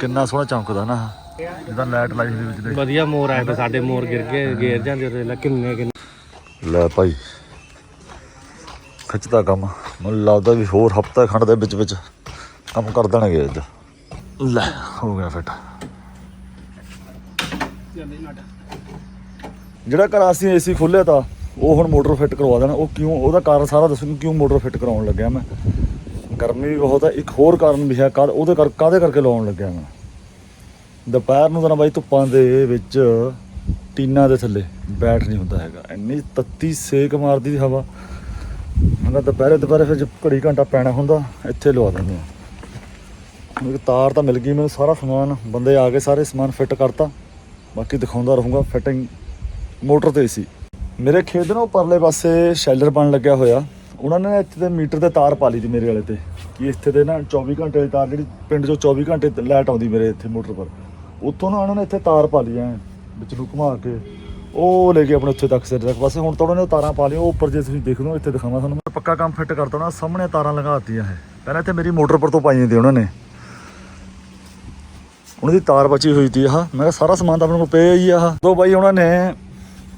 ਕਿੰਨਾ ਸੋਹਣਾ ਚਮਕਦਾ ਨਾ। ਜਿੱਦਾਂ ਲਾਈਟ ਲਾਈ ਹੋਈ ਵਿੱਚ ਦੇ ਵਧੀਆ ਮੋਰ ਆਏ ਤੇ ਸਾਡੇ ਮੋਰ ਗਿਰ ਗਏ ਗੇਰ ਜਾਂਦੇ ਉਹਦੇ ਲੈ ਕਿੰਨੇ ਕਿੰਨੇ। ਲੈ ਭਾਈ ਖਿੱਚਦਾ ਕੰਮ। ਮੈਨੂੰ ਲੱਗਦਾ ਵੀ ਹੋਰ ਹਫਤਾ ਖੰਡ ਦੇ ਵਿੱਚ ਵਿੱਚ ਕੰਮ ਕਰ ਦੇਣਗੇ ਅੱਜ। ਲੈ ਹੋ ਗਿਆ ਫਿੱਟ ਜਿਹੜਾ ਘਰ ਅਸੀਂ ਏਸੀ ਖੋਲਿਆ ਤਾਂ ਉਹ ਹੁਣ ਮੋਟਰ ਫਿੱਟ ਕਰਵਾ ਦੇਣਾ। ਉਹ ਕਿਉਂ ਉਹਦਾ ਕਾਰਨ ਸਾਰਾ ਦੱਸੂ ਕਿਉਂ ਮੋਟਰ ਫਿੱਟ ਕਰਾਉਣ ਲੱਗਿਆ ਮੈਂ। ਗਰਮੀ ਵੀ ਬਹੁਤ ਹੈ ਇੱਕ ਹੋਰ ਕਾਰਨ ਵੀ ਹੈ ਕਾਹ ਉਹਦੇ ਕਰ, ਕਾਹਦੇ ਕਰਕੇ ਲਾਉਣ ਲੱਗਿਆ ਮੈਂ? ਦੁਪਹਿਰ ਨੂੰ ਤਾਂ ਨਾ ਬਾਈ ਧੁੱਪਾਂ ਦੇ ਵਿੱਚ ਟੀਨਾਂ ਦੇ ਥੱਲੇ ਬੈਠ ਨਹੀਂ ਹੁੰਦਾ ਹੈਗਾ। ਇੰਨੀ ਤੱਤੀ ਸੇਕ ਮਾਰਦੀ ਦੀ ਹਵਾ। ਮੈਂ ਦੁਪਹਿਰੇ ਦੁਪਹਿਰੇ ਫਿਰ ਘੜੀ ਘੰਟਾ ਪੈਣਾ ਹੁੰਦਾ, ਇੱਥੇ ਲਵਾ ਦਿੰਦੇ ਆ। ਮੈਨੂੰ ਤਾਰ ਤਾਂ ਮਿਲ ਗਈ ਮੈਨੂੰ, ਸਾਰਾ ਸਮਾਨ, ਬੰਦੇ ਆ ਕੇ ਸਾਰੇ ਸਮਾਨ ਫਿੱਟ ਕਰਤਾ। ਬਾਕੀ ਦਿਖਾਉਂਦਾ ਰਹੂੰਗਾ, ਫਿਟਿੰਗ ਮੋਟਰ ਤੇ ਸੀ। ਮੇਰੇ ਖੇਤ ਨੂੰ ਪਰਲੇ ਪਾਸੇ ਸ਼ੈਲਰ ਬਣ ਲੱਗਿਆ ਹੋਇਆ। ਉਹਨਾਂ ਨੇ ਇੱਥੇ ਤੇ ਮੀਟਰ ਤੇ ਤਾਰ ਪਾ ਲਈ ਦੀ ਮੇਰੇ ਵਾਲੇ ਤੇ, ਕਿ ਇੱਥੇ ਤੇ ਨਾ 24 ਘੰਟੇ ਦੀ ਤਾਰ ਜਿਹੜੀ ਪਿੰਡ ਚੋਂ 24 ਘੰਟੇ ਲਾਈਟ ਆਉਂਦੀ ਮੇਰੇ ਇੱਥੇ ਮੋਟਰ ਪਰ, ਉੱਥੋਂ ਨਾ ਉਹਨਾਂ ਨੇ ਇੱਥੇ ਤਾਰ ਪਾ ਲਈ ਐ, ਵਿੱਚ ਨੂੰ ਘੁਮਾ ਕੇ, ਉਹ ਲੈ ਕੇ ਆਪਣੇ ਉੱਥੇ ਤੱਕ ਸਿਰ ਤੱਕ, ਬਸ ਹੁਣ ਤਾਂ ਉਹਨਾਂ ਨੇ ਤਾਰਾਂ ਪਾ ਲਈਆਂ, ਉਹ ਉੱਪਰ ਜੇ ਤੁਸੀਂ ਦੇਖ ਲਓ ਇੱਥੇ ਦਿਖਾਵਾਂ ਤੁਹਾਨੂੰ, ਮੈਂ ਪੱਕਾ ਕੰਮ ਫਿੱਟ ਕਰਤਾ ਨਾ ਸਾਹਮਣੇ ਤਾਰਾਂ ਲਗਾਤੀਆਂ ਹੈ ਪਹਿਲਾਂ ਇੱਥੇ ਮੇਰੀ ਮੋਟਰ ਪਰ ਤੋਂ ਪਾਈਆਂ ਦੀ ਉਹਨਾਂ ਨੇ। ਉਹਨਾਂ ਦੀ ਤਾਰ ਬਚੀ ਹੋਈ ਸੀ ਆਹ, ਮੈਂ ਕਿਹਾ ਸਾਰਾ ਸਮਾਨ ਤਾਂ ਆਪਣੇ ਕੋਲ ਪਿਆ ਹੀ ਆ ਆਹ। ਦੋ ਬਾਈ ਉਹਨਾਂ ਨੇ,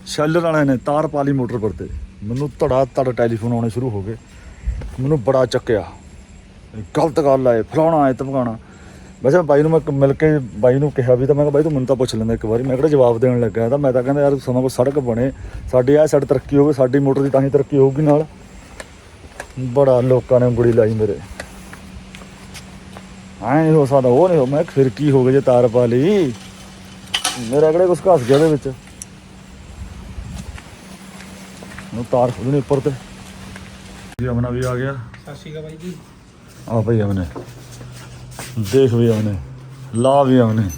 ਸ਼ੈਲਰ ਵਾਲਿਆਂ ਨੇ ਤਾਰ ਪਾ ਲਈ ਮੋਟਰ ਪਰ ਤੇ। ਮੈਨੂੰ ਧੜਾ ਧੜ ਟੈਲੀਫੋਨ ਆਉਣੇ ਸ਼ੁਰੂ ਹੋ ਗਏ। ਮੈਨੂੰ ਬੜਾ ਚੱਕਿਆ। ਗਲਤ ਗੱਲ ਆਏ ਇਹ ਫਲਾਉਣਾ ਹੈ ਧਮਕਾਉਣਾ। ਵੈਸੇ ਬਾਈ ਨੂੰ ਮੈਂ ਮਿਲ ਕੇ ਬਾਈ ਨੂੰ ਕਿਹਾ ਵੀ ਤਾਂ ਮੈਂ ਕਿਹਾ, ਬਾਈ ਤੂੰ ਮੈਨੂੰ ਤਾਂ ਪੁੱਛ ਲੈਂਦਾ ਇੱਕ ਵਾਰੀ। ਮੈਂ ਕਿਹੜਾ ਜਵਾਬ ਦੇਣ ਲੱਗਾ ਤਾਂ ਮੈਂ ਤਾਂ ਕਹਿੰਦਾ, ਯਾਰ ਸਮਾਂ ਕੋ ਸੜਕ ਬਣੇ। ਸਾਡੀ ਆ ਸਾਡੀ ਤਰੱਕੀ ਹੋਵੇ, ਸਾਡੀ ਮੋਟਰ ਦੀ ਤਾਂ ਹੀ ਤਰੱਕੀ ਹੋਊਗੀ ਨਾਲ। ਬੜਾ ਲੋਕਾਂ ਨੇ ਉਂਗਲੀ ਲਾਈ ਮੇਰੇ। ਐ ਨਹੀਂ ਹੋ ਸਕਦਾ, ਉਹ ਨਹੀਂ ਹੋ ਮੈਂ ਕਿਹਾ, ਫਿਰ ਕੀ ਹੋ ਗਿਆ ਜੇ ਤਾਰ ਪਾ ਲਈ? ਮੇਰਾ ਕਿਹੜੇ ਕੁਛ ਘਸ ਗਿਆ ਉਹਦੇ ਵਿੱਚ। ਉਹ ਤਾਰ ਖੁੱਲਣੀ ਉੱਪਰ ਤੇ। ਜੀ ਅਮਨਾ ਵੀ ਆ ਗਿਆ। ਸਤਿ ਸ਼੍ਰੀ ਅਕਾਲ ਬਾਈ ਜੀ। ਆ ਭਈ ਅਮਨੇ। ਦੇਖ ਵੀ ਅਮਨੇ। ਲਾ ਵੀ ਅਮਨੇ।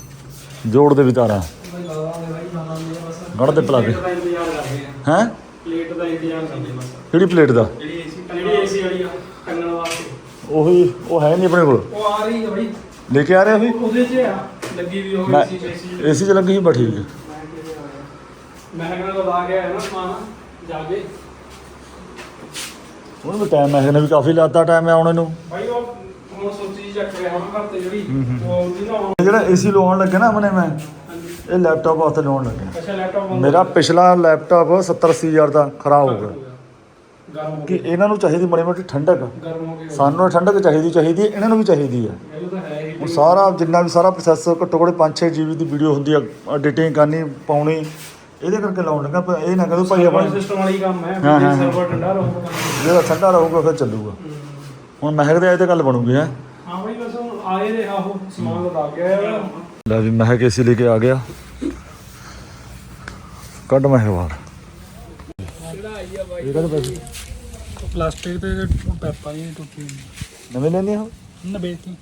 ਜੋੜ ਦੇ ਵਿਚਾਰਾ ਗੜ ਦੇ ਪਲਾ ਦਾ ਹੈ? ਪਲੇਟ ਦਾ ਇੰਤਜ਼ਾਰ ਕਰਦੇ ਬਸ। ਕਿਹੜੀ ਪਲੇਟ ਦਾ? ਜਿਹੜੀ ਏਸੀ ਜਿਹੜੀ ਏਸੀ ਵਾਲੀ ਆ ਟੰਗਣ ਵਾਸਤੇ। ਉਹੀ ਉਹ ਹੈ ਨਹੀਂ ਆਪਣੇ ਕੋਲ। ਉਹ ਆ ਰਹੀ ਹੈ ਬਾਈ। ਲੈ ਕੇ ਆ ਰਿਹਾ ਵੀ ਉਹਦੇ 'ਚ ਆ। ਲੱਗੀ ਵੀ ਮੈਂ ਏਸੀ ਏਸੀ ਚ। ਲੱਗੀ ਸੀ ਬਾ ਠੀਕ ਹੈ ਮੈਂ ਕਹਿੰਦਾ ਲਾ ਕੇ ਆਇਆ ਨਾ ਸਮਾਨ। ਜਾ ਕੇ ਉਹਨੂੰ ਵੀ ਟਾਈਮ ਮੈਂ ਕਹਿੰਦਾ ਵੀ ਕਾਫੀ ਲਾਤਾ ਟਾਈਮ ਹੈ ਆਉਣੇ ਨੂੰ ਬਾਈ ਉਹ ਹੁਣ ਸੋਚੀ ਚੱਕ ਰਿਹਾ ਹੁਣ ਘਰ ਤੇ ਜਿਹੜੀ ਉਹ ਉਹਦੀ ਨਾ ਹੁਣ- ਜਿਹੜਾ ਏਸੀ ਲਵਾਉਣ ਲੱਗੇ ਨਾ ਅਮਨੇ ਮੈਂ ਹਾਂਜੀ। ਇਹ ਲੈਪਟਾਪ ਵਾਸਤੇ ਲਵਾਉਣ ਲੱਗਿਆ ਅੱਛਾ ਲੈਪਟਾਪ ਮੇਰਾ ਪਿਛਲਾ ਲੈਪਟਾਪ 70 80 ਹਜ਼ਾਰ ਦਾ ਖਰਾਬ ਹੋ ਗਿਆ। ਗਰਮ ਹੋ ਕਿ ਇਹਨਾਂ ਨੂੰ ਚਾਹੀਦੀ ਮਾੜੀ ਮੋਟੀ ਠੰਡਕ। ਗਰਮ ਹੋ ਗਿਆ। ਸਾਨੂੰ ਠੰਡਕ ਚਾਹੀਦੀ ਚਾਹੀਦੀ ਹੈ, ਇਹਨਾਂ ਨੂੰ ਵੀ ਚਾਹੀਦੀ ਹੈ। ਇਹ ਤਾਂ ਹੈ ਹੀ। ਹੁਣ ਸਾਰਾ ਜਿੰਨਾ ਵੀ ਸਾਰਾ ਪ੍ਰੋਸੈਸ ਘੱਟੋ ਘੱਟ 5-6 ਜੀਬੀ ਦੀ ਵੀਡੀਓ ਹੁੰਦੀ ਆ ਐਡੀਟਿੰਗ ਕਰਨੀ ਪਾਉਣੀ। ਇਹਦੇ ਕਰਕੇ ਲਾਉਣ ਲੱਗਾ ਪਰ ਇਹ ਨਾ ਕਹੋ ਭਾਈ ਆਪਣਾ ਸਿਸਟਮ ਵਾਲੀ ਕੰਮ ਹੈ ਹਾਂ, ਜੇ ਹਾਂ, ਸਰਵਰ ਠੰਡਾ ਰਹੂਗਾ ਜਿਹੜਾ ਠੰਡਾ ਰਹੂਗਾ ਫਿਰ ਚੱਲੂਗਾ। ਹੁਣ ਮਹਿਕ ਦੇ ਆਏ ਤੇ ਗੱਲ ਬਣੂਗੀ ਹੈ। ਹਾਂ ਬਾਈ ਬਸ ਹੁਣ ਆਏ ਰਿਹਾ ਉਹ ਸਮਾਨ ਲਗਾ ਗਿਆ ਲੈ ਵੀ ਮਹਿਕ ਏਸੀ ਲੈ ਕੇ ਆ ਗਿਆ। ਕੱਢ ਮਹਿਕ ਬਾਹਰ ਇਹ ਕਦ ਪੈਸੇ? ਪਲਾਸਟਿਕ ਤੇ ਪੈਪਾਂ ਜੀ ਟੁੱਟੀ। ਨਵੇਂ ਲੈਣੇ ਆ ਨਾ ਬੇਤੀ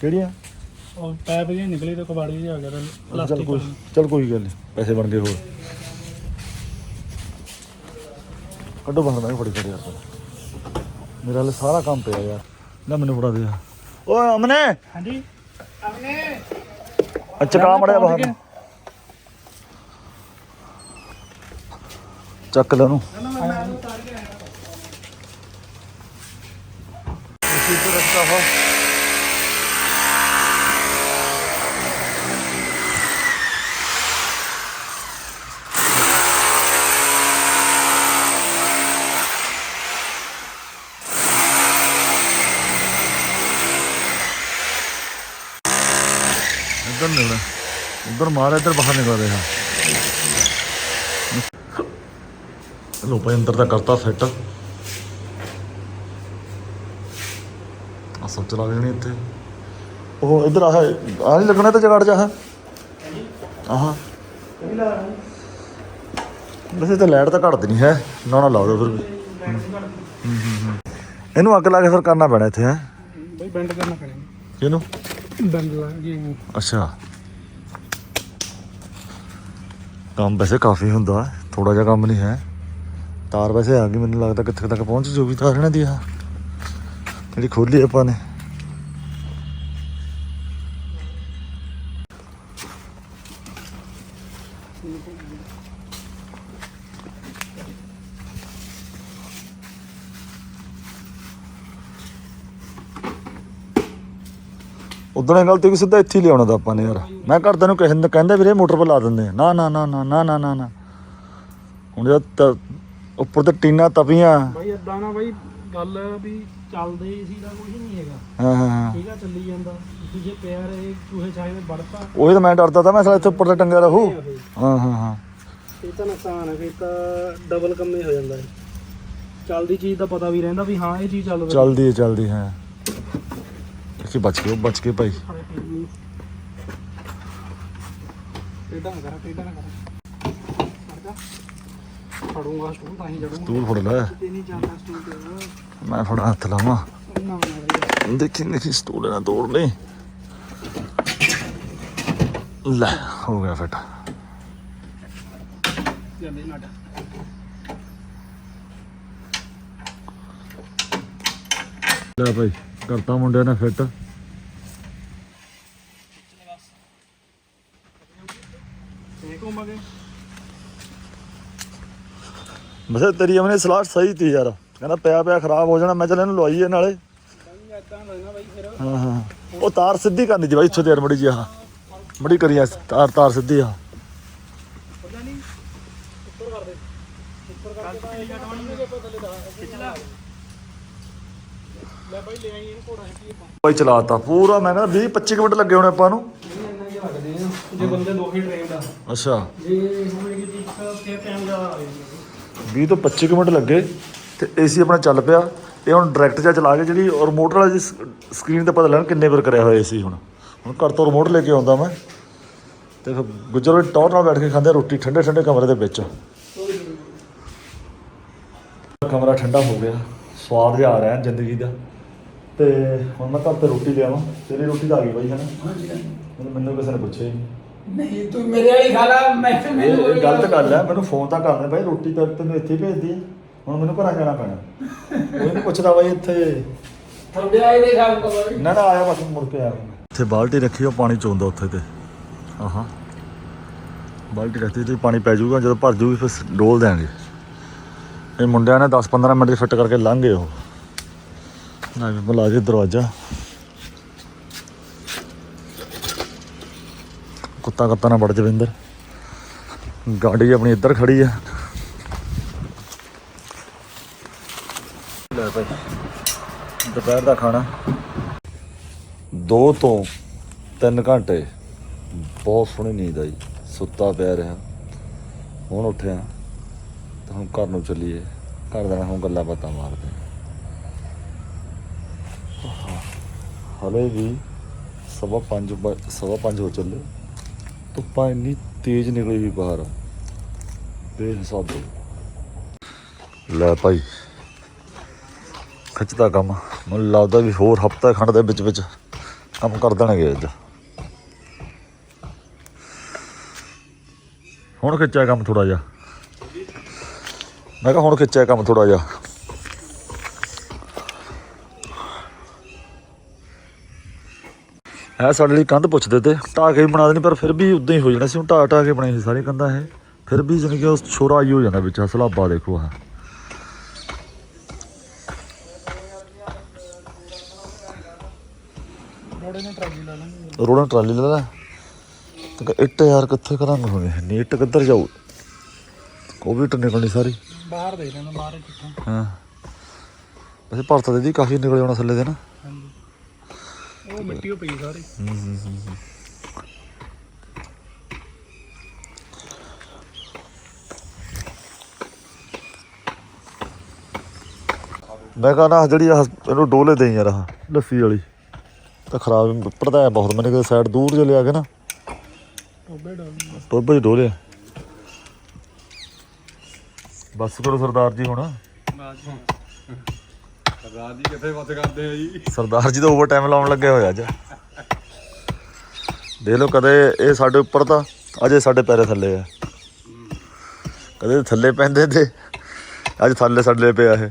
ਕਿਹੜੀਆਂ? ਉਹ ਪੈਪ ਜੀ ਨਿਕਲੀ ਤੇ ਕਬਾੜੀ ਜੀ ਆ ਗਿਆ ਚੱਲ ਪਲਾਸਟਿਕ ਕੋਈ ਚੱਲ ਕੋਈ ਗੱਲ ਨਹੀਂ ਪੈਸੇ ਬਣ ਗਏ ਹੋਰ। ਕੱਢੋ ਬਾਹਰ ਮੈਂ ਫੜੀ ਫੜੀ ਯਾਰ ਮੇਰਾ ਹਲੇ ਸਾਰਾ ਕੰਮ ਪਿਆ ਯਾਰ। ਲੈ ਮੈਨੂੰ ਫੜਾ ਦੇ ਓਏ ਅਮਨੇ! ਹਾਂਜੀ? ਅੱਛਾ ਕਾ ਮੜਿਆ ਬਾਹਰ ਚੱਕ ਲੈ ਉਹਨੂੰ। ਰਸਤਾ ਹੋ ਇੱਧਰ ਨਿਕਲ। ਉੱਧਰ ਮਾਰ ਇੱਧਰ ਬਾਹਰ ਨਿਕਲ ਰਿਹਾ। ਲੋ ਭਾਈ ਅੰਦਰ ਤਾਂ ਕਰਤਾ ਫਿੱਟ ਆ ਸਭ ਚਲਾ ਲੈਣੀ ਇੱਥੇ। ਉਹ ਇੱਧਰ ਆਹ ਆ ਨਹੀਂ ਲੱਗਣਾ ਤੇ ਜਗੜ ਜਾ ਆਹ? ਵੈਸੇ ਤਾਂ ਲਾਈਟ ਤਾਂ ਘਟਦੀ ਨਹੀਂ ਹੈ। ਨਾ ਨਾ ਲਾ ਦਿਓ ਫਿਰ ਵੀ। ਇਹਨੂੰ ਅੱਗ ਲਾ ਕੇ ਫਿਰ ਕਰਨਾ ਪੈਣਾ ਇੱਥੇ ਹੈ? ਬਾਈ ਬੈਂਡ ਕਰਨਾ ਪੈਣਾ। ਇਹਨੂੰ ਬੈਂਡ ਲਾ ਜੀ ਅੱਛਾ। ਕੰਮ ਵੈਸੇ ਕਾਫੀ ਹੁੰਦਾ ਥੋੜਾ ਜਿਹਾ ਕੰਮ ਨਹੀਂ ਹੈ। ਤਾਰ ਵੈਸੇ ਆ ਗਈ, ਮੈਨੂੰ ਲੱਗਦਾ ਕਿੱਥੇ ਤੱਕ ਪਹੁੰਚ ਜੂਗੀ ਤਾਰ ਇਹਨਾਂ ਦੀ ਆ ਜਿਹੜੀ ਖੋਲੀ ਆਪਾਂ ਨੇ। ਉਦੋਂ ਇਹ ਗਲਤੀ ਕਿ ਸਿੱਧਾ ਇੱਥੇ ਹੀ ਲਿਆਉਣਾ ਤਾਂ ਆਪਾਂ ਨੇ ਯਾਰ। ਮੈਂ ਘਰਦਿਆਂ ਨੂੰ ਕਹਿੰਦਾ ਕਹਿੰਦਾ ਵੀਰੇ ਮੋਟਰ ਲਾ ਦਿੰਦੇ ਆ। ਨਾ ਨਾ ਨਾ ਨਾ ਨਾ ਨਾ ਨਾ ਨਾ। ਹੁਣ ਜਦ ਤ- ਉੱਪਰ ਤੇ ਟੀਨਾ ਤਪੀਆਂ। ਬਾਈ ਏਦਾਂ ਨਾ ਬਾਈ ਗੱਲ ਵੀ ਚੱਲਦੇ ਸੀ ਦਾ ਕੁਝ ਨਹੀਂ ਹੈਗਾ। ਹਾਂ ਹਾਂ ਹਾਂ। ਠੀਕ ਆ ਚੱਲੀ ਜਾਂਦਾ। ਤੁਸੀਂ ਜੇ ਪਿਆ ਰਹੇ ਚੂਹੇ ਚਾਹੇ ਦੇ ਵੜਤਾ। ਉਹੀ ਤਾਂ ਮੈਂ ਡਰਦਾ ਤਾਂ ਮੈਂ ਸਾਲਾ ਇੱਥੇ ਉੱਪਰ ਤੇ ਟੰਗਿਆ ਰਹੂ। ਹਾਂ ਹਾਂ ਹਾਂ। ਇਹ ਤਾਂ ਨੁਕਸਾਨ ਹੈ ਫਿਰ ਤਾਂ ਡਬਲ ਕੰਮੇ ਹੋ ਜਾਂਦਾ। ਹੈ ਚੱਲਦੀ ਚੀਜ਼ ਦਾ ਪਤਾ ਵੀ ਰਹਿੰਦਾ ਵੀ ਹਾਂ ਇਹ ਚੀਜ਼ ਚੱਲ ਰਹੀ ਚੱਲਦੀ ਹੈ ਚੱਲਦੀ ਹੈ। ਅਸੀਂ ਬਚ ਗਏ ਬਚ ਗਏ ਭਾਈ। ਟੇਡਾ ਨਾ ਕਰ ਟੇਡਾ ਨਾ ਕਰ ਫੜੂੰਗਾ ਸਟੂਲ ਤਾਂ ਹੀ ਜੜੂੰਗਾ ਤੂੰ ਫੜ ਲੈ। ਤੇ ਨਹੀਂ ਜਾਂਦਾ ਸਟੂਲ ਤੇ ਮੈਂ ਫੜਾ ਹੱਥ ਲਾਵਾਂ। ਦੇਖੀ ਦੇਖੀ ਸਟੂਲ ਨਾ ਤੋੜ ਲੈ ਲੈ ਹੋ ਗਿਆ ਫਿੱਟ ਜਾਂਦੇ ਨਾਟਾ ਲੈ ਭਾਈ। ਕਰਤਾ ਮੁੰਡਿਆਂ ਨੇ ਫਿੱਟ। ਠੀਕ ਤੇਰੀ ਅਮਨੇ ਸਲਾਹ ਸਹੀ ਤੀ ਯਾਰ। ਕਹਿੰਦਾ ਪਿਆ ਪਿਆ ਖਰਾਬ ਹੋ ਜਾਣਾ, ਮੈਂ ਚੱਲ ਇਹਨੂੰ ਲਵਾਈਏ ਨਾਲੇ। ਹਾਂ ਹਾਂ। ਉਹ ਤਾਰ ਸਿੱਧੀ ਕਰਨੀ ਜੀ ਬਾਈ, ਇੱਥੋਂ ਦੇਰ ਮੜੀ ਜੀ ਆਹ ਮੜੀ ਕਰੀ ਆ, ਤਾਰ ਤਾਰ ਸਿੱਧੀ ਆ ਉੱਪਰ ਕਰ ਦੇ ਉੱਪਰ ਕਰਕੇ ਤਾਂ ਇਹ ਕਟਵਾਣੀ ਜੇ ਲੈ ਲੈ ਬਾਈ ਲੈ ਆਈ ਇਹਨੂੰ ਘੋੜਾ ਹੈ ਬਾਈ ਚਲਾਤਾ ਪੂਰਾ ਮੈਂ ਕਹਿੰਦਾ 20 25 ਮਿੰਟ ਲੱਗੇ ਹੋਣੇ ਆਪਾਂ ਨੂੰ। ਇੰਨਾ ਹੀ ਲੱਗਦੇ ਆ ਜੇ ਬੰਦੇ ਦੋ ਹੀ ਟ੍ਰੇਨਡ ਆ ਅੱਛਾ। ਜੇ ਹੋਵੇ ਕਿ ਇੱਕ ਤੇ ਟਾਈਮ ਜ਼ਿਆਦਾ ਆ ਜਾਂਦਾ। 20 ਤੋਂ 25 ਕੁ ਮਿੰਟ ਲੱਗੇ ਤੇ ਏਸੀ ਆਪਣਾ ਚੱਲ ਪਿਆ। ਇਹ ਹੁਣ ਡਾਇਰੈਕਟ ਜਿਹਾ ਚਲਾ ਕੇ ਜਿਹੜੀ ਰਿਮੋਟ ਵਾਲਾ ਜੀ ਸਕਰੀਨ ਤੇ ਪਤਾ ਲੱਗਣ ਕਿੰਨੇ ਵਾਰ ਕਰਿਆ ਹੋਇਆ ਏਸੀ ਹੁਣ। ਹੁਣ ਘਰ ਤੋਂ ਰਿਮੋਟ ਲੈ ਕੇ ਆਉਂਦਾ ਮੈਂ। ਤੇ ਫਿਰ ਗੁੱਜਰ ਵੀ ਟੌਰ ਨਾਲ ਬੈਠ ਕੇ ਖਾਂਦੇ ਰੋਟੀ ਠੰਡੇ ਠੰਡੇ ਕਮਰੇ ਦੇ ਵਿੱਚ। ਕਮਰਾ ਠੰਡਾ ਹੋ ਗਿਆ। ਸਵਾਦ ਜਿਹਾ ਆ ਰਿਹਾ ਜ਼ਿੰਦਗੀ ਦਾ। ਤੇ ਹੁਣ ਮੈਂ ਘਰ ਤੇ ਰੋਟੀ ਲਿਆਵਾਂ ਤੇਰੀ ਰੋਟੀ ਤਾਂ ਆ ਗਈ ਬਾਈ ਹੈ ਨਾ ਮੈਨੂੰ ਕਿਸੇ ਨੇ ਪੁੱਛਿਆ ਹੀ ਨਹੀਂ। ਨਹੀਂ ਤੂੰ ਮੇਰੇ ਵਾਲੀ ਖਾ ਲਾ ਮੈਂ ਇਹ ਮੈਨੂੰ ਇਹ ਗਲਤ ਗੱਲ ਹੈ ਮੈਨੂੰ ਫੋਨ ਤਾਂ ਕਰਦੇ ਬਾਈ ਰੋਟੀ ਤਾਂ ਤੈਨੂੰ ਇੱਥੇ ਹੀ ਭੇਜਦੀ ਹੈ ਹੁਣ ਮੈਨੂੰ ਘਰਾਂ ਜਾਣਾ ਪੈਣਾ। ਕੋਈ ਨਹੀਂ ਪੁੱਛਦਾ ਬਾਈ ਇੱਥੇ। ਤੁਹਾਡੇ ਆਏ ਦੇ ਖਾਮ ਕੋ ਨਾ ਨਾ ਆਇਆ ਬਸ ਮੁੜ ਕੇ ਆਇਆ ਇੱਥੇ ਬਾਲਟੀ ਰੱਖੀ ਉਹ ਪਾਣੀ ਚੋਂਦਾ ਉੱਥੇ ਤੇ। ਆਹਾਂ। ਬਾਲਟੀ ਰੱਖੀ ਤੇ ਪਾਣੀ ਪੈ ਜਾਊਗਾ ਜਦੋਂ ਭਰ ਜੂਗੀ ਫਿਰ ਡੋਲ ਦਿਆਂਗੇ। ਇਹ ਮੁੰਡਿਆਂ ਨੇ 10-15 ਮਿੰਟ 'ਚ ਫਿੱਟ ਕਰਕੇ ਲੰਘ ਗਏ ਉਹ। ਨਾ ਬੁਲਾ ਦੇ ਦਰਵਾਜ਼ਾ। ਕੁੱਤਾ ਕੱਤਾ ਨਾ ਵੜ ਜਵਿੰਦਰ ਗਾੜੀ ਆਪਣੀ ਇੱਧਰ ਖੜੀ ਆ। ਲੈ ਭਾਈ, ਦੁਪਹਿਰ ਦਾ ਖਾਣਾ। 2 ਤੋਂ 3 ਘੰਟੇ ਬਹੁਤ ਸੋਹਣੀ ਨੀਂਦ ਆਈ। ਸੁੱਤਾ ਪਿਆ ਰਿਹਾ। ਹੁਣ ਉੱਠਿਆ। ਤਾਂ ਹੁਣ ਘਰ ਨੂੰ ਚੱਲੀਏ। ਘਰ ਦਾ ਹੁਣ ਗੱਲਾਂ ਬਾਤਾਂ ਮਾਰਦੇ ਹਲੇ ਵੀ ਸਵਾ ਪੰਜ ਸਵਾ ਪੰਜ ਹੋ ਚੱਲੇ। ਧੁੱਪਾਂ ਇੰਨੀ ਤੇਜ਼ ਨਿਕਲੀ ਵੀ ਬਾਹਰ। ਬੇਹਿਸਾਬ ਲੈ ਭਾਈ ਖਿੱਚਦਾ ਕੰਮ। ਮੈਨੂੰ ਲੱਗਦਾ ਵੀ ਹੋਰ ਹਫਤਾ ਖੰਡ ਦੇ ਵਿੱਚ ਵਿੱਚ ਕੰਮ ਕਰ ਦੇਣਗੇ ਅੱਜ। ਹੁਣ ਖਿੱਚਿਆ ਕੰਮ ਥੋੜਾ ਜਿਹਾ। ਮੈਂ ਕਿਹਾ ਹੁਣ ਖਿੱਚਿਆ ਕੰਮ ਥੋੜਾ ਜਿਹਾ। ਹੈ ਸਾਡੇ ਲਈ ਕੰਧ ਪੁੱਛਦੇ ਤੇ। ਢਾਹ ਕੇ ਵੀ ਬਣਾ ਦੇਣੀ ਪਰ ਫਿਰ ਵੀ ਉਦਾਂ ਹੀ ਹੋ ਜਾਣਾ ਸੀ। ਹੁਣ ਢਾਹ ਢਾਹ ਕੇ ਬਣਾਈ ਸੀ ਸਾਰੀ ਕੰਧਾਂ ਇਹ। ਫਿਰ ਵੀ ਜਾਣੀ ਕਿ ਉਹ ਛੋਰਾ ਆਈ ਹੋ ਜਾਂਦਾ ਵਿੱਚ ਸਲਾਬਾ ਦੇਖੋ ਆ ਰੋੜੇ ਟਰਾਲੀ ਲਾ ਲੈ ਤੇ ਇੱਟ ਯਾਰ ਕਿੱਥੇ ਕਰਾਂਗੇ ਹੁਣ? ਇਹ ਨੀ ਇੱਟ ਕਿੱਧਰ ਜਾਊ? ਉਹ ਵੀ ਇੱਟ ਨਿਕਲਣੀ ਸਾਰੀ। ਬਾਹਰ ਦੇ ਲੈਣਾ ਬਾਹਰ ਕਿੱਥੋਂ ਹਾਂ। ਵੈਸੇ ਭਰਤ ਦੇ ਦੀ ਕਾਫੀ ਨਿਕਲ ਜਾਣਾ ਥੱਲੇ ਦੇ ਨਾ। ਉਹ ਮਿੱਟੀ ਉਹ ਪਈ ਸਾਰੀ। ਮੈਂ ਕਹਾਂ ਨਾ ਜਿਹੜੀ ਆਹ ਇਹਨੂੰ ਡੋਲੇ ਦੇ ਯਾਰ ਆਹ ਲੱਸੀ ਵਾਲੀ। ਤਾਂ ਖਰਾਬ ਪੜਦਾ ਬਹੁਤ ਮੈਨੇ ਕਿ ਸਾਈਡ ਦੂਰ ਜੇ ਲਿਆ ਕੇ ਨਾ। ਟੋਬੇ ਡਾਲ ਟੋਬੇ ਬਸ ਕਰੋ ਸਰਦਾਰ ਜੀ ਹੁਣ। ਰਾਤ ਜੀ ਕਿੱਥੇ ਬੱਤ ਕਰਦੇ ਆ ਜੀ? ਸਰਦਾਰ ਜੀ ਤਾਂ ਓਵਰ ਟਾਈਮ ਲਾਉਣ ਲੱਗੇ ਹੋਏ ਅੱਜ। ਦੇਖ ਲਓ ਕਦੇ ਇਹ ਸਾਡੇ ਉੱਪਰ ਤਾਂ ਅਜੇ ਸਾਡੇ ਪੈਰੇ ਥੱਲੇ ਆ। ਕਦੇ ਥੱਲੇ ਪੈਂਦੇ ਤੇ ਅੱਜ ਥੱਲੇ ਸਾਡੇ ਪਿਆ ਇਹ।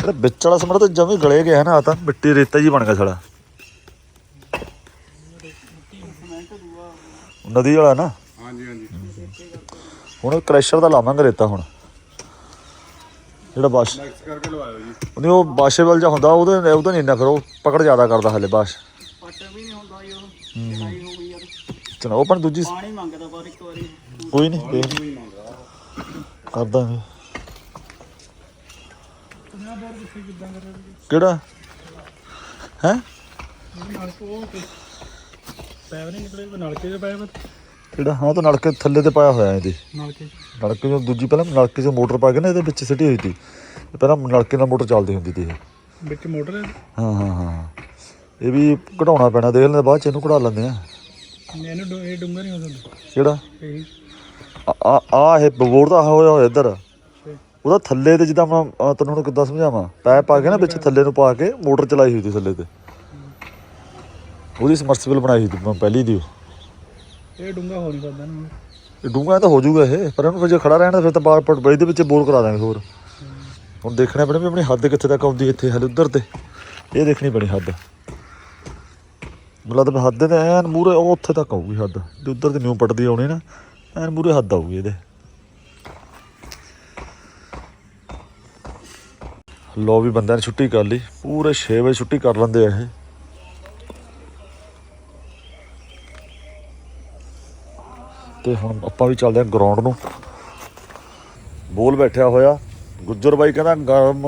ਇਹ ਵਿੱਚ ਵਾਲਾ ਸਮਰ ਤਾਂ ਜਮੀ ਗਲੇ ਗਿਆ ਨਾ ਆ ਤਾਂ ਮਿੱਟੀ ਰੇਤਾ ਜੀ ਬਣ ਗਿਆ ਸਾਲਾ। ਨਦੀ ਵਾਲਾ ਨਾ। ਹਾਂਜੀ ਹਾਂਜੀ। ਹੁਣ ਕ੍ਰੈਸ਼ਰ ਦਾ ਲਾਵਾਂਗੇ ਰੇਤਾ ਹੁਣ। ਜਿਹੜਾ ਬਾਸ਼ ਕਰਕੇ ਲਵਾਇਓ ਜੀ। ਉਹਨੇ ਉਹ ਬਾਸ਼ੇਬਲ ਜਿਹਾ ਹੁੰਦਾ ਉਹਦੇ ਉਹਦਾ ਨਹੀਂ ਇੰਨਾ ਫਿਰ ਉਹ ਪਕੜ ਜ਼ਿਆਦਾ ਕਰਦਾ ਹਲੇ ਬਾਸ਼। ਪੱਟ ਵੀ ਨਹੀਂ ਹੁੰਦਾ ਜੀ ਉਹ। ਲੜਾਈ ਹੋ ਗਈ ਯਾਰ। ਚਲੋ ਉਹ ਪਰ ਦੂਜੀ ਪਾਣੀ ਮੰਗਦਾ ਪਰ ਇੱਕ ਵਾਰੀ। ਕੋਈ ਨਹੀਂ ਦੇਖ। ਕਰ ਦਾਂਗੇ ਕਿਹੜਾ? ਹੈ? ਨਹੀਂ ਨਿਕਲੇ ਨਲਕੇ ਦੇ ਪੈਪ। ਕਿਹੜਾ ਹਾਂ ਤਾਂ ਨਲਕੇ ਥੱਲੇ ਤੇ ਪਾਇਆ ਹੋਇਆ ਇਹਦੇ। ਨਲਕੇ ਨਲਕੇ ਜੋ ਦੂਜੀ ਪਹਿਲਾਂ ਨਲਕੇ 'ਚ ਮੋਟਰ ਪਾ ਕੇ ਨਾ ਇਹਦੇ ਵਿੱਚ ਸਿੱਟੀ ਹੋਈ ਸੀ। ਪਹਿਲਾਂ ਨਲਕੇ ਨਾਲ ਮੋਟਰ ਚੱਲਦੀ ਹੁੰਦੀ ਸੀ ਇਹ। ਵਿੱਚ ਮੋਟਰ ਹਾਂ ਹਾਂ ਹਾਂ ਇਹ ਵੀ ਕਢਾਉਣਾ ਪੈਣਾ ਦੇਖ ਲੈਂਦੇ ਬਾਅਦ ਚ ਇਹਨੂੰ ਕਢਾ ਲੈਂਦੇ ਆ। ਇਹਨੂੰ ਇਹ ਡੂੰਘਾ ਨਹੀਂ ਹੋ ਸਕਦਾ। ਕਿਹੜਾ? ਆ- ਆ ਇਹ ਬੋਰ ਦਾ ਹੋਇਆ ਹੋਇਆ ਇੱਧਰ। ਉਹਦਾ ਥੱਲੇ ਤੇ ਜਿੱਦਾਂ ਮੈਂ ਤੈਨੂੰ ਹੁਣ ਕਿੱਦਾਂ ਸਮਝਾਵਾਂ? ਪੈਪ ਪਾ ਕੇ ਨਾ ਵਿੱਚ ਥੱਲੇ ਨੂੰ ਪਾ ਕੇ ਮੋਟਰ ਚਲਾਈ ਹੋਈ ਸੀ ਥੱਲੇ ਤੇ। ਉਹਦੀ ਸਮਰਸੀਬਲ ਬਣਾਈ ਸੀ ਮੈਂ ਪਹਿਲੀ ਦੀ ਉਹ। ਇਹ ਡੂੰਗਾ ਹੋ ਨਹੀਂ ਸਕਦਾ ਨਾ ਇਹ ਤਾਂ ਹੋ ਜਾਊਗਾ ਇਹ, ਪਰ ਇਹਨੂੰ ਫਿਰ ਜੇ ਖੜਾ ਰਹਿਣਾ ਫਿਰ ਤਾਂ ਬਾਹਰ ਪਟ ਬਈ ਦੇ ਵਿੱਚ ਬੋਰ ਕਰਾ ਦਾਂਗੇ ਹੋਰ। ਹੁਣ ਦੇਖਣਾ ਪੈਣਾ ਵੀ ਆਪਣੀ ਹੱਦ ਕਿੱਥੇ ਤੱਕ ਆਉਂਦੀ ਇੱਥੇ, ਹਲੇ ਉੱਧਰ ਤੇ। ਇਹ ਦੇਖਣੀ ਪੈਣੀ ਹੱਦ। ਮਤਲਬ ਤਾਂ ਹੱਦ ਤੇ ਐਨ ਮੂਰੇ ਉਹ ਉੱਥੇ ਤੱਕ ਆਊਗੀ ਹੱਦ। ਜੇ ਉੱਧਰ ਤੇ ਨਿਉ ਪਟਦੀ ਆਉਣੀ ਨਾ, ਐਨ ਮੂਰੇ ਹੱਦ ਆਊਗੀ ਇਹਦੇ। ਲੋ ਵੀ ਬੰਦਿਆਂ ਨੇ ਛੁੱਟੀ ਕਰ ਲਈ, ਪੂਰੇ 6 ਵਜੇ ਛੁੱਟੀ ਕਰ ਲੈਂਦੇ ਆ ਇਹ। ਤੇ ਹੁਣ ਆਪਾਂ ਵੀ ਚੱਲਦੇ ਹਾਂ ਗਰਾਊਂਡ ਨੂੰ। ਬੋਲ ਬੈਠਿਆ ਹੋਇਆ। ਗੁੱਜਰ ਬਾਈ ਕਹਿੰਦਾ, ਗਰਮ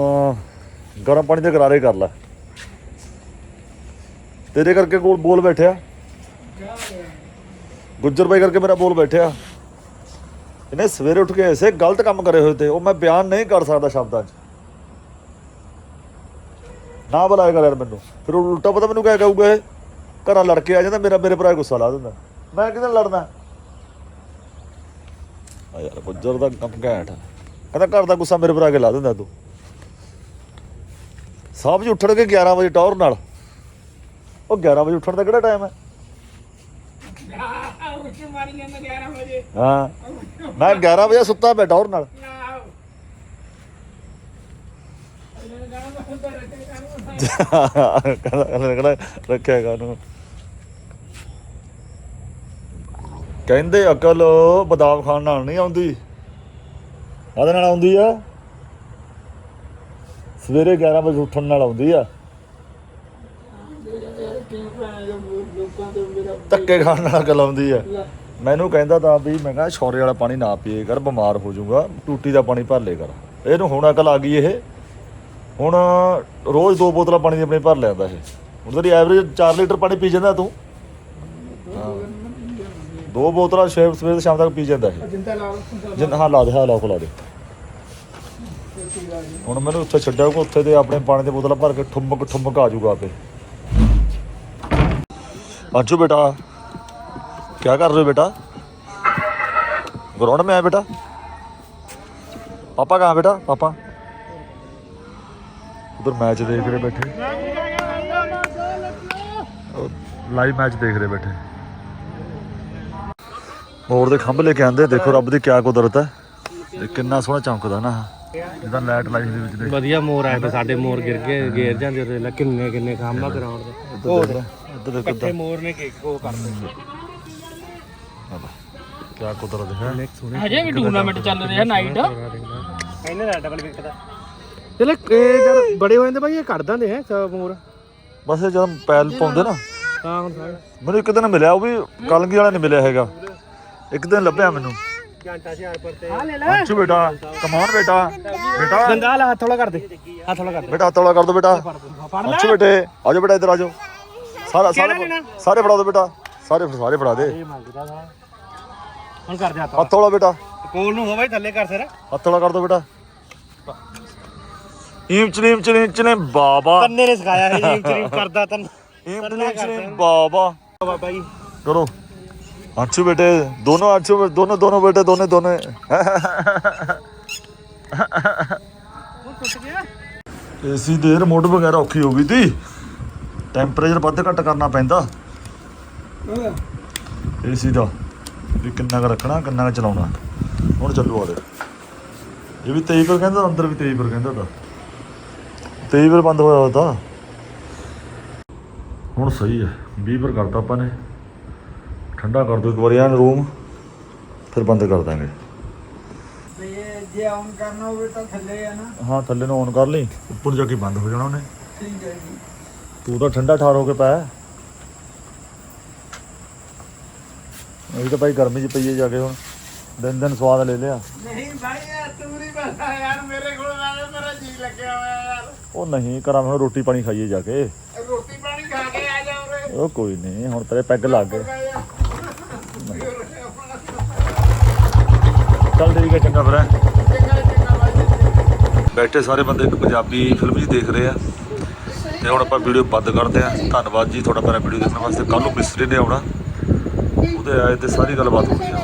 ਗਰਮ ਪਾਣੀ ਦੇ ਗਰਾਰੇ ਕਰ ਲੈ। ਤੇਰੇ ਕਰਕੇ ਕੋਲ ਬੋਲ ਬੈਠਿਆ। ਗੁੱਜਰ ਬਾਈ ਕਰਕੇ ਮੇਰਾ ਬੋਲ ਬੈਠਿਆ। ਇਹਨੇ ਸਵੇਰੇ ਉੱਠ ਕੇ ਐਸੇ ਗਲਤ ਕੰਮ ਕਰੇ ਹੋਏ ਤੇ ਉਹ ਮੈਂ ਬਿਆਨ ਨਹੀਂ ਕਰ ਸਕਦਾ ਸ਼ਬਦਾਂ 'ਚ। ਨਾ ਬੁਲਾਇਆ ਕਰ ਯਾਰ ਮੈਨੂੰ। ਫਿਰ ਉਲਟਾ ਪਤਾ ਮੈਨੂੰ ਕਹਿ ਕਹੂਗਾ ਇਹ? ਘਰਾਂ ਲੜ ਕੇ ਆ ਜਾਂਦਾ, ਮੇਰਾ, ਮੇਰੇ ਭਰਾ ਗੁੱਸਾ ਲਾ ਦਿੰਦਾ। ਮੈਂ ਕਿਹਦੇ ਲੜਨਾ? ਆ ਯਾਰ ਗੁੱਜਰ ਦਾ ਕੰਮ ਘੈਂਟ ਆ। ਕਹਿੰਦਾ ਘਰ ਦਾ ਗੁੱਸਾ ਮੇਰੇ ਭਰਾ ਕੇ ਲਾ ਦਿੰਦਾ ਤੂੰ। ਸਾਹਬ ਜੀ ਉੱਠਣਗੇ 11 ਵਜੇ ਟੌਰ ਨਾਲ। ਉਹ 11 ਵਜੇ ਉੱਠਣ ਦਾ ਕਿਹੜਾ ਟਾਈਮ ਹੈ ਉੱਚ ਮਾਰੀ ਜਾਂਦਾ 11 ਵਜੇ। ਹਾਂ। ਮੈਂ 11 ਵਜੇ ਸੁੱਤਾ ਪਿਆ ਟੌਰ ਨਾਲ। ਇਹਨਾਂ ਦਾ ਹੁੰਦਾ ਕਹਿੰਦਾ ਰੱਖਿਆਗਾ ਉਹਨੂੰ ਕਹਿੰਦੇ ਅਕਲ ਬਦਾਮ ਖਾਣ ਨਾਲ ਨਹੀਂ ਆਉਂਦੀ। ਉਹਦੇ ਨਾਲ ਆਉਂਦੀ ਆ? ਸਵੇਰੇ 11 ਵਜੇ ਉੱਠਣ ਨਾਲ ਆਉਂਦੀ ਆ। ਧੱਕੇ ਖਾਣ ਨਾਲ ਅਕਲ ਆਉਂਦੀ ਆ। ਮੈਨੂੰ ਕਹਿੰਦਾ ਤਾਂ ਵੀ, ਮੈਂ ਕਿਹਾ ਛੋਰੇ ਵਾਲਾ ਪਾਣੀ ਨਾ ਪੀਏ ਕਰ, ਬਿਮਾਰ ਹੋ ਜਾਊਗਾ, ਟੂਟੀ ਦਾ ਪਾਣੀ ਭਰ ਲੇ ਕਰ। ਇਹਨੂੰ ਹੁਣ ਅਕਲ ਆ ਗਈ ਇਹ। ਹੁਣ ਰੋਜ਼ ਦੋ ਬੋਤਲਾਂ ਪਾਣੀ ਦੀ ਆਪਣੀ ਭਰ ਲੈਂਦਾ ਇਹ। ਹੁਣ ਤੇਰੀ ਐਵਰੇਜ 4 ਲੀਟਰ ਪਾਣੀ ਪੀ ਜਾਂਦਾ ਤੂੰ। ਦੋ ਬੋਤਲਾਂ ਸ਼ੇਵ ਸਵੇਰ ਤੋਂ ਸ਼ਾਮ ਤੱਕ ਪੀ ਜਾਂਦਾ ਇਹ ਜਿੰਦਾ ਲਾ ਜਿੰਨ ਹਾਂ ਲਾ ਦੇ ਹਾਂ ਲਾ ਲਾ ਦੇ ਹੁਣ ਮੈਨੂੰ ਉੱਥੇ ਛੱਡਿਆ ਕੋ ਉੱਥੇ ਤੇ ਆਪਣੇ ਪਾਣੀ ਦੀ ਬੋਤਲਾਂ ਭਰ ਕੇ ਠੁੰਮਕ ਠੁੰਮਕ ਆ ਜਾਊਗਾ ਆਪੇ ਅੰਸ਼ੂ बेटा क्या कर रहे हो बेटा ग्राउंड में है बेटा पापा कहाँ बेटा पापा उधर मैच देख रहे बैठे लाइव मैच देख रहे बैठे ਮੋਰ ਦੇ ਖੰਭ ਲੈ ਕੇ ਆਂਦੇ ਦੇਖੋ ਰੱਬ ਦੀ ਕਿਆ ਕੁਦਰਤ ਹੈ। ਇਹ ਕਿੰਨਾ ਸੋਹਣਾ ਚਮਕਦਾ ਨਾ। ਜਿੱਦਾਂ ਲਾਈਟ ਲਾਈ ਦੇ ਵਿੱਚ ਦੇਖ। ਵਧੀਆ ਮੋਰ ਆਏ ਤੇ ਸਾਡੇ ਮੋਰ ਗਿਰ ਗਏ ਗੇਰ ਜਾਂਦੇ ਉਹਦੇ ਲੈ ਕਿੰਨੇ ਕਿੰਨੇ ਖਾਮਾ ਗਰਾਊਂਡ ਦੇ। ਲੈ, ਇੱਧਰ ਦੇਖ ਕਿੱਦਾਂ। ਮੋਰ ਨੇ ਕੇਕ ਉਹ ਕਰਦੇ ਕਿਆ ਕੁਦਰਤ ਹੈ। ਹਜੇ ਵੀ ਟੂਰਨਾਮੈਂਟ ਚੱਲ ਰਿਹਾ ਨਾਈਟ ਇਹਨੇ ਦਾ ਡਬਲ ਵਿਕਟ ਦਾ ਚਲੇ ਇਹ ਜਦ ਬੜੇ ਹੋ ਜਾਂਦੇ ਬਾਈ ਇਹ ਕੱਢ ਦਿੰਦੇ ਹੈ ਸਭ ਮੋਰ। ਬਸ ਜਦੋਂ ਪੈਲ ਪਾਉਂਦੇ ਨਾ ਹਾਂ ਹੁਣ ਸਾਰੇ। ਮੈਨੂੰ ਇੱਕ ਦਿਨ ਮਿਲਿਆ ਉਹ ਵੀ ਕਲੰਗੀ ਵਾਲਾ ਨਹੀਂ ਮਿਲਿਆ ਹੈਗਾ। ਇੱਕ ਦਿਨ ਲੱਭਿਆ ਮੈਨੂੰ। ਘੰਟਾ ਸ਼ਹਿਰ ਪਰ ਤੇ ਅੰਸ਼ੂ ਬੇਟਾ ਕਮਾਨ ਬੇਟਾ ਬੇਟਾ। ਗੰਗਾ ਵਾਲਾ ਹੱਥ ਵਾਲਾ ਕਰ ਦੇ ਹੱਥ ਵਾਲਾ ਕਰ ਦੇ। ਬੇਟਾ ਹੱਥ ਕਰ ਦੋ ਬੇਟਾ। ਅੰਸ਼ੂ ਬੇਟੇ ਆ ਜਾਓ ਬੇਟਾ ਇੱਧਰ ਆ ਜਾਓ ਸਾਰਾ ਸਾਰੇ ਸਾਰੇ ਫੜਾ ਦੋ ਬੇਟਾ। ਸਾਰੇ ਸਾਰੇ ਫੜਾ ਦੇ। ਇਹ ਮੰਗਦਾ ਸਾ ਹੁਣ ਕਰ ਦੇ ਹੱਥ ਹੱਥ ਵਾਲਾ ਬੇਟਾ। ਕੋਲ ਨੂੰ ਹੋ ਬਾਈ ਥੱਲੇ ਕਰ ਸਿਰ। ਹੱਥ ਵਾਲਾ ਕਰ ਦੋ ਬੇਟਾ। ਚਲੀਮ ਬਾਬਾ। ਤੰਨੇ ਨੇ ਸਿਖਾਇਆ ਇਹ ਜੀ ਚਰੀਮ ਕਰਦਾ ਤਨ ਈਮ ਚਲੀਮ ਚਲੀਮ ਬਾਬਾ। ਬਾਬਾ ਜੀ। करो अंशु बेटे दोनों अंशु दोनों दोनों बेटे दोनों दोनों ਏਸੀ ਦੇ ਰਿਮੋਟ ਵਗੈਰਾ ਔਖੀ ਹੋ ਗਈ ਤੀ ਟੈਂਪਰੇਚਰ ਵੱਧ ਘੱਟ ਕਰਨਾ ਪੈਂਦਾ ਏਸੀ ਦਾ ਵੀ ਕਿੰਨਾ ਕੁ ਰੱਖਣਾ ਕਿੰਨਾ ਕੁ ਚਲਾਉਣਾ ਹੁਣ ਚੱਲੂ ਆਦੇ ਇਹ ਵੀ 23 ਪਰ ਕਹਿੰਦਾ ਅੰਦਰ ਵੀ 23 ਪਰ ਕਹਿੰਦਾ ਦਾ 23 ਪਰ ਬੰਦ ਹੋਇਆ ਹੋਤਾ ਹੁਣ ਸਹੀ ਹੈ 20 ਪਰ ਕਰਤਾ ਆਪਾਂ ਨੇ ਠੰਡਾ ਕਰ ਦੋ ਇੱਕ ਵਾਰੀ ਐਨ ਰੂਮ ਫਿਰ ਬੰਦ ਕਰ ਦਾਂਗੇ। ਜੇ ਆਨ ਕਰਨਾ ਹੋਵੇ ਤਾਂ ਥੱਲੇ ਆ ਨਾ। ਹਾਂ ਥੱਲੇ ਨੂੰ ਔਨ ਕਰ ਲਈ ਉੱਪਰ ਜਾ ਕੇ ਬੰਦ ਹੋ ਜਾਣਾ ਉਹਨੇ। ਠੀਕ ਹੈ ਜੀ। ਤੂੰ ਤਾਂ ਠੰਡਾ ਠਾਰ ਹੋ ਕੇ ਪੈ। ਇਹ ਤਾਂ ਭਾਈ ਗਰਮੀ 'ਚ ਪਈਏ ਜਾ ਕੇ ਹੁਣ। ਦਿਨ ਦਿਨ ਸਵਾਦ ਲੈ ਲਿਆ। ਨਹੀਂ ਭਾਈ ਯਾਰ ਤੂੰ ਨਹੀਂ ਪਤਾ ਯਾਰ ਮੇਰੇ ਕੋਲ ਮੈਂ ਮੇਰਾ ਜੀ ਲੱਗਿਆ ਹੋਇਆ ਯਾਰ। ਉਹ ਨਹੀਂ ਕਰਾਂ ਹੁਣ ਰੋਟੀ ਪਾਣੀ ਖਾਈਏ ਜਾ ਕੇ। ਰੋਟੀ ਪਾਣੀ ਖਾ ਕੇ ਆ ਜਾ ਉਰੇ। ਉਹ ਕੋਈ ਨਹੀਂ ਹੁਣ ਤੇਰੇ ਪੈਗ ਲੱਗ ਗਏ। ਚੱਲ ਠੀਕ ਹੈ, ਚੰਗਾ ਫਿਰ ਬੈਠੇ ਸਾਰੇ ਬੰਦੇ, ਇੱਕ ਪੰਜਾਬੀ ਫਿਲਮ ਜੀ ਦੇਖ ਰਹੇ ਆ। ਤੇ ਹੁਣ ਆਪਾਂ ਵੀਡੀਓ ਬੰਦ ਕਰਦੇ ਆ। ਧੰਨਵਾਦ ਜੀ ਤੁਹਾਡਾ ਮੇਰਾ ਵੀਡੀਓ ਦੇਖਣ ਵਾਸਤੇ। ਕੱਲ ਨੂੰ ਮਿਸਤਰੀ ਨੇ ਆਉਣਾ। ਉਹਦੇ ਆਏ ਤੇ ਸਾਰੀ ਗੱਲਬਾਤ ਹੋਣੀ ਆ।